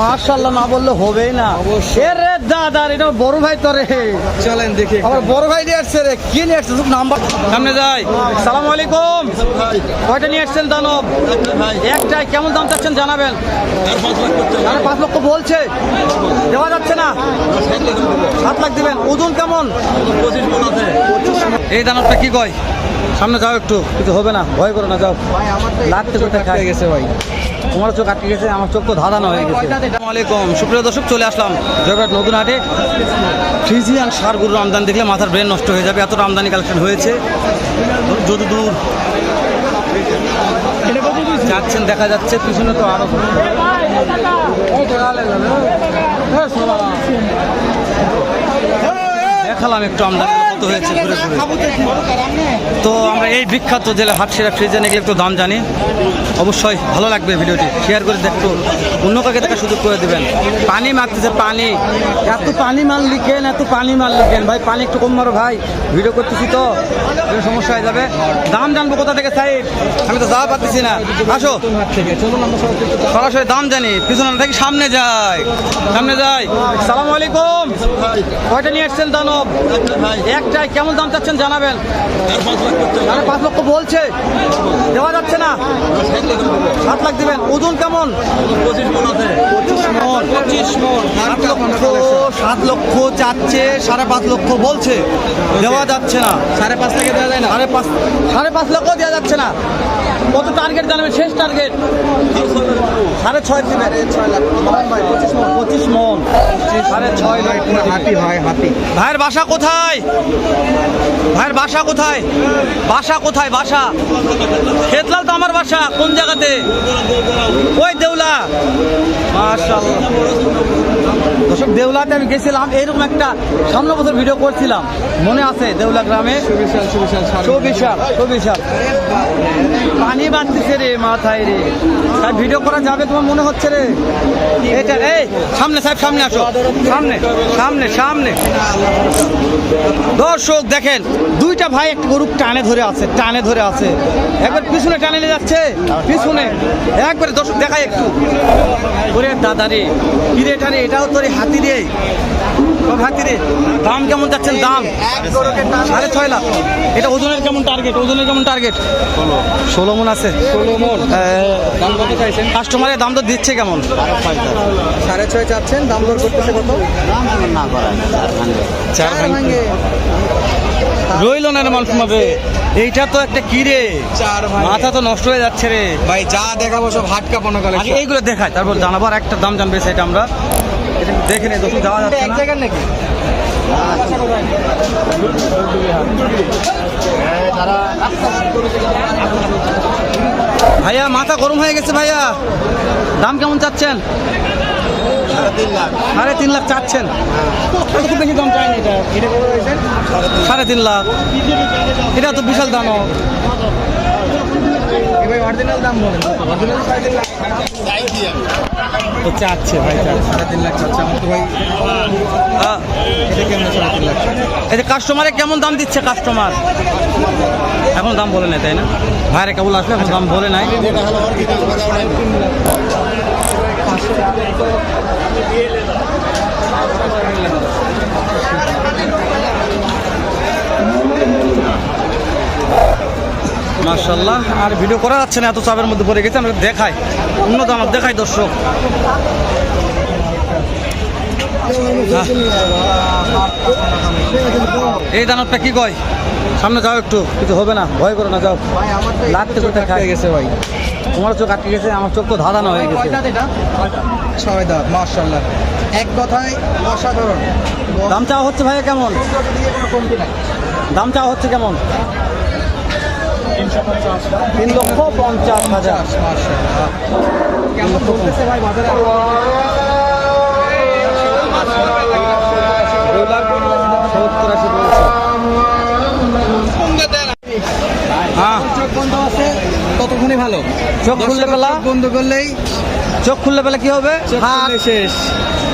মার্শাল্লাহ না বললে হবেই না। অবশ্যই। রে দাদা এটা বড় ভাই তো রে। চলেন দেখি আমার বড় ভাই নিয়ে আসছে রে কি নিয়ে আসছে? নাম্বার। সামনে যাই। সালাম আলাইকুম। কয়টা নিয়ে আসছেন দানব? একটাই কেমন দাম চাচ্ছেন জানাবেন? সাড়ে পাঁচ লক্ষ বলছে। দেওয়া যাচ্ছে না। সাত লাখ দিবেন। ওজন কেমন? এই দানবটা কি কয়? সামনে যাও একটু। কিছু হবে না। ভয় করো না যাও। লাগতে কোথায় গেছে ভাই। তোমার চোখ আটকে গেছে, আমার চোখ তো ধাঁধানো হয়ে গেছে। আলাইকুম। সুপ্রিয় দর্শক, চলে আসলাম জয়বাট নতুন হাটে ফ্রিজিয়ান সার গরুর আমদানি দেখলে মাথার ব্রেন নষ্ট হয়ে যাবে, এতটা আমদানি কালেকশন হয়েছে। যদি দূর যাচ্ছেন, দেখা যাচ্ছে, পিছনে তো আরও দেখালাম একটু আমদানি। কত হয়েছে, ঘুরে ঘুরে। তো আমরা এই বিখ্যাত জেলা হাটসেরা ফ্রিজে নিয়ে একটু দাম জানি। অবশ্যই ভালো লাগবে ভিডিওটি। শেয়ার করে দেখতো অন্য কাকে দেখা সুযোগ করে দেবেন। পানি মারতেছে, পানি। এত পানি মাল লিখেন এত পানি মাল লিখেন ভাই, পানি একটু কম মারো ভাই। ভিডিও করতেছি তো। সমস্যা হয়ে যাবে। দাম জানব কোথা থেকে সাইড আমি তো যাওয়া পারতেছি না। আসো। সরাসরি দাম জানি। পিছনে থাকি সামনে যাই। সামনে যাই। সালাম আলাইকুম। কয়টা নিয়ে আসছেন দানব? একটাই কেমন দাম চাচ্ছেন জানাবেন? সাড়ে পাঁচ লক্ষ বলছে। দেওয়া যাচ্ছে না। সাত লাখ দিবেন। ওজন কেমন? পঁচিশ মন মন। সাত লক্ষ সাত লক্ষ চাচ্ছে সাড়ে পাঁচ লক্ষ বলছে। দেওয়া যাচ্ছে না। সাড়ে পাঁচ থেকে দেওয়া যায় না। সাড়ে পাঁচ সাড়ে পাঁচ লক্ষ দেওয়া যাচ্ছে না। কত টার্গেট জানাবেন? শেষ টার্গেট সাড়ে ছয় দিবেন। পঁচিশ মন পঁচিশ মন। সাড়ে ছয় লক্ষ। হাতি হয় হাতি ভাইয়ের বাসা কোথায়? ভাইয়ের বাসা কোথায়? বাসা কোথায়? বাসা? খেতলাল তো আমার বাসা কোন জায়গাতে? ওই দেউলা। দর্শক দেউলাতে আমি গেছিলাম এরকম একটা সামনে বছর ভিডিও করছিলাম। মনে আছে দেউলা গ্রামে? সুবিশাল সুবিশাল পানি বাড়তেছে রে মাথায় রে। তাই ভিডিও করা যাবে তোমার মনে হচ্ছে রে? এটা এই সামনে সাহেব সামনে আসো। সামনে সামনে সামনে। দর্শক দেখেন দুইটা ভাই একটা গরু টানে ধরে আছে টানে ধরে আছে। একবার পিছনে টানে নিয়ে যাচ্ছে পিছনে। একবারে দর্শক দেখায় একটু। ওরে দাদা রে কি রে টানে এটাও তোর হাতি রে সব হাতি রে দাম কেমন যাচ্ছেন দাম? সাড়ে ছয় লাখ। এটা ওজনের কেমন টার্গেট ওজনের কেমন টার্গেট ষোলো মন আছে। ষোলো মন। দাম কত চাইছেন? কাস্টমারের দাম তো দিচ্ছে কেমন? সাড়ে ছয় চাচ্ছেন। দাম দর করতেছে কত? চার চার ভাঙে। রইল না রে মানুষ মাবে এইটা তো একটা কি রে? মাথা তো নষ্ট হয়ে যাচ্ছে রে। ভাই যা দেখাবো সব হাট কাঁপানো এইগুলো দেখায় তারপর জানাব। আর একটা দাম জানবে সেটা আমরা। দেখে দোকান যাওয়া যাচ্ছে এক না? জায়গার নাকি? ভাইয়া মাথা গরম হয়ে গেছে ভাইয়া। দাম কেমন চাচ্ছেন? সাড়ে তিন লাখ চাচ্ছেন? এটা তো খুব বেশি দাম চায়নি এটা? এটা সাড়ে তিন লাখ। এটা তো বিশাল দাম। চাচ্ছে ভাই সাড়ে তিন লাখ চাচ্ছে। আমার তো ভাই সাড়ে তিন লাখ? এই যে কাস্টমারে কেমন দাম দিচ্ছে কাস্টমার এখন দাম বলে নাই তাই না? ভাইরে কেবল আসলে এখন দাম বলে নাই। মার্শাল্লাহ আর ভিডিও করা যাচ্ছে না, এত চাপের মধ্যে পড়ে গেছে, আমরা দেখাই অন্য দাম দেখাই, দর্শক। এই দানবটা কি কয়? সামনে যাও একটু কিছু হবে না ভয় করো না যাও। ভাই আমার তো লাগতে কোথায় আটকে গেছে ভাই। তোমার চোখ আটকে গেছে আমার চোখ তো ধাঁধানো হয়ে গেছে। ছয় দাঁত মার্শাল্লাহ এক কথায় অসাধারণ। দাম চাওয়া হচ্ছে ভাইয়া কেমন? দাম চাওয়া হচ্ছে কেমন? তিন লক্ষ পঞ্চাশ হাজার। কেমন চলতেছে ভাই বাজারে? সত্তর আশি বলছে চোখ বন্ধ আছে ততক্ষণই ভালো চোখ খুললে বেলা? বন্ধ করলেই চোখ খুললে পেলে কি হবে? শেষ।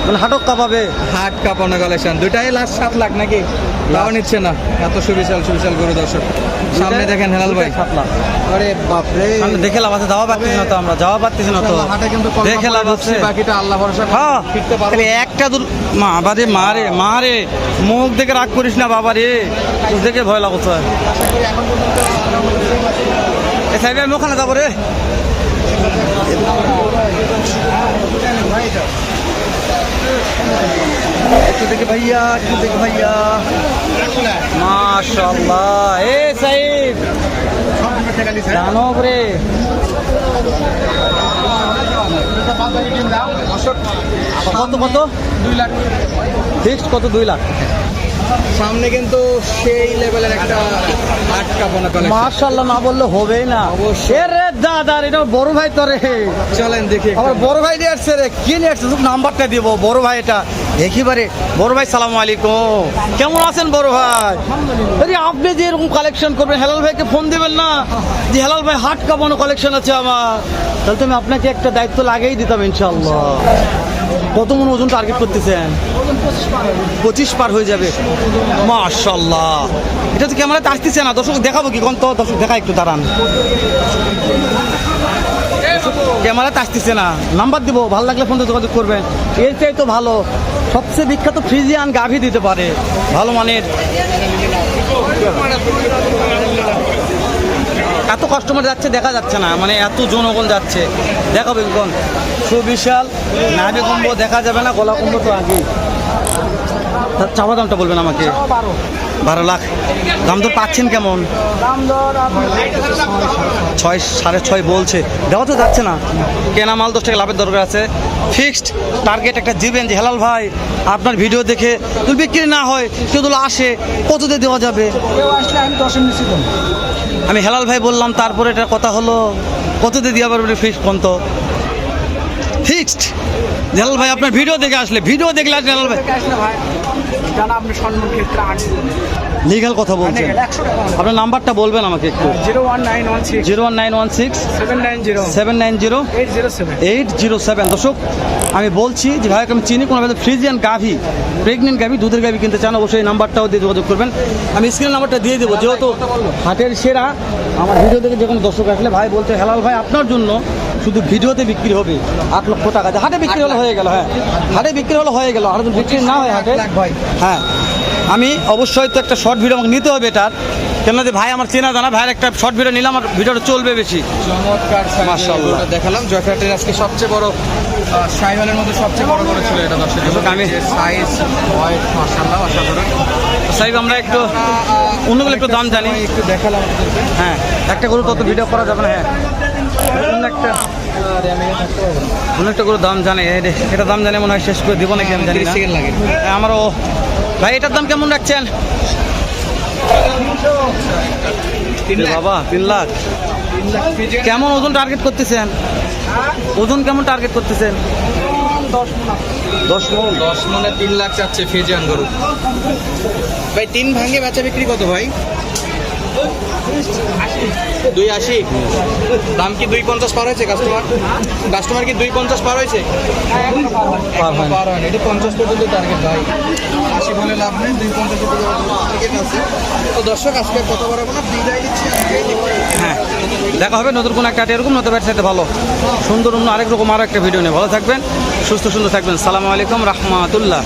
মানে হাটক কাঁপাবে। হাট কাঁপানো কালেকশন দুটাই লাস্ট সাত লাখ নাকি? তাও নিচ্ছে না। এত সুবিশাল সুবিশাল গরু দর্শক। সামনে দেখেন হেলাল ভাই। সাত লাখ। আরে বাপরে। দেখে লাভ আছে যাওয়া পাচ্ছি না তো আমরা যাওয়া পাচ্ছি না তো। হাটে কিন্তু দেখে লাভ আছে। বাকিটা আল্লাহ ভরসা হ্যাঁ একটা দূর মা বারে মা রে মা রে মুখ দেখে রাগ করিস না বাবা রে দেখে ভয় লাগছে এ সাইবে আমি ওখানে যাব রে একটু দেখে ভাইয়া একটু ভাইয়া। মাশাল্লাহ এ সাইব দানব রে। কত কত? দুই লাখ। ফিক্সড কত? দুই লাখ। সামনে কিন্তু সেই লেভেলের একটা হাট কাঁপানো কালেকশন মার্শাল্লাহ না বললে হবেই না। অবশ্যই। রে দাদা এটা বড় ভাই তো রে। চলেন দেখি আমার বড় ভাই নিয়ে আসছে রে কি নিয়ে আসছে? নাম্বারটা দিব বড় ভাই এটা। একেবারে বড় ভাই সালাম আলাইকুম। কেমন আছেন বড় ভাই? আরে আপনি যে এরকম কালেকশন করবেন হেলাল ভাইকে ফোন দিবেন না? যে হেলাল ভাই হাট কাপানো কালেকশন আছে আমার। তাহলে তুমি আপনাকে একটা দায়িত্ব লাগেই দিতাম ইনশাল্লাহ কত মন ওজন টার্গেট করতেছেন? পঁচিশ পার হয়ে যাবে। মাশাল্লাহ এটা তো ক্যামেরাতে আসতেছে না। দর্শক, দেখাবো কি কোন তো দর্শক, দেখা একটু দাঁড়ান। ক্যামেরাতে আসতেছে না। নাম্বার দিব, ভালো লাগলে ফোন যোগাযোগ করবেন। এর তো ভালো। সবচেয়ে বিখ্যাত ফ্রিজিয়ান গাভি দিতে পারে। ভালো মানের। এত কাস্টমার যাচ্ছে, দেখা যাচ্ছে না। মানে এত জনগণ যাচ্ছে। দেখাবে কোন? সুবিশাল, নাভি কুম্ভ দেখা যাবে না, গলা কুম্ভ তো আগেই। তার চাওয়া দামটা বলবেন আমাকে? বারো। লাখ। দাম তো পাচ্ছেন কেমন? ছয় সাড়ে ছয় বলছে। দেওয়া তো যাচ্ছে না। কেনা মাল দশ টাকা লাভের দরকার আছে। ফিক্সড টার্গেট একটা দিবেন যে হেলাল ভাই আপনার ভিডিও দেখে যদি বিক্রি না হয় কেউ যদি আসে কত দিয়ে দেওয়া যাবে? আমি হেলাল ভাই বললাম তারপরে এটা কথা হলো কত দিয়ে দেওয়া পারবে ফিক্সড কোন তো ফিক্সড হেলাল ভাই আপনার ভিডিও দেখে আসলে ভিডিও দেখলে আসলে হেলাল ভাই। যারা আপনি সম্মান ক্ষেত্রে আনব লিগাল কথা বলছেন। আপনার নাম্বারটা বলবেন আমাকে একটু। Zero one nine one six. Zero one nine one six. Seven nine zero. Seven nine zero. Eight zero seven. Eight zero seven. দর্শক আমি বলছি যে ভাইকে আমি চিনি কোনো ফ্রিজিয়ান গাভি প্রেগনেন্ট গাভি দুধের গাভি কিনতে চান অবশ্যই এই নাম্বারটাও দিয়ে যোগাযোগ করবেন। আমি স্ক্রিন নাম্বারটা দিয়ে দেবো যেহেতু হাটের সেরা আমার ভিডিও দেখে যখন দর্শক আসলে ভাই বলতে হেলাল ভাই আপনার জন্য শুধু ভিডিওতে বিক্রি হবে আট লক্ষ টাকা। হাটে বিক্রি হলে হয়ে গেল হ্যাঁ। হাটে বিক্রি হলে হয়ে গেল আর বিক্রি না হয় হাটে। ভাই। হ্যাঁ। আমি অবশ্যই তো একটা শর্ট ভিডিও আমাকে নিতে হবে এটার। কেন যে ভাই আমার চেনা জানা ভাইয়ের একটা শর্ট ভিডিও নিলাম আমার ভিডিওটা চলবে বেশি। চমৎকার মাশাআল্লাহ। দেখালাম। জয়ফ্রাটের আজকে সবচেয়ে বড় সাইওয়ালের মধ্যে সবচেয়ে বড় করে ছিল এটা দর্শক। আমি- সাইজ হোয়াইট মাশাআল্লাহ অসাধারণ। সাহেব আমরা একটু অন্যগুলো একটু দাম জানি। একটু দেখালাম হ্যাঁ একটা গরু তত ভিডিও করা যাবে না? হ্যাঁ। অন্য একটা একটা গরু দাম জানে। এটা দাম জানে মনে হয় শেষ করে দিব নাকি আমি জানি 30 না সেকেন্ড লাগে। হ্যাঁ, আমারও ভাই এটার দাম কেমন রাখছেন? বাবা তিন লাখ। কেমন ওজন টার্গেট করতেছেন? ওজন কেমন টার্গেট করতেছেন? দশ মন দশ মনে? তিন লাখ চাচ্ছে ফিজিয়ান গরু ভাই তিন ভাঙে বেচা বিক্রি কত ভাই? দুই আশি। দাম কি দুই পঞ্চাশ পার হয়েছে কাস্টমার কাস্টমার কি দুই পঞ্চাশ পার হয়েছে? পার হয়নি। এটা পঞ্চাশ পর্যন্ত টার্গেট ভাই। আশি বলে লাভ নেই দুই পঞ্চাশ টার্গেট আছে। তো দর্শক আজকে কত বাড়াবো না বিদায় দিচ্ছি হ্যাঁ দেখা হবে নতুন কোনো একটা এরকম নতুন সাথে ভালো। সুন্দর অন্য আরেক রকম আরও একটা ভিডিও নিয়ে। ভালো থাকবেন সুস্থ সুন্দর থাকবেন। সালামু আলাইকুম রহমাতুল্লাহ।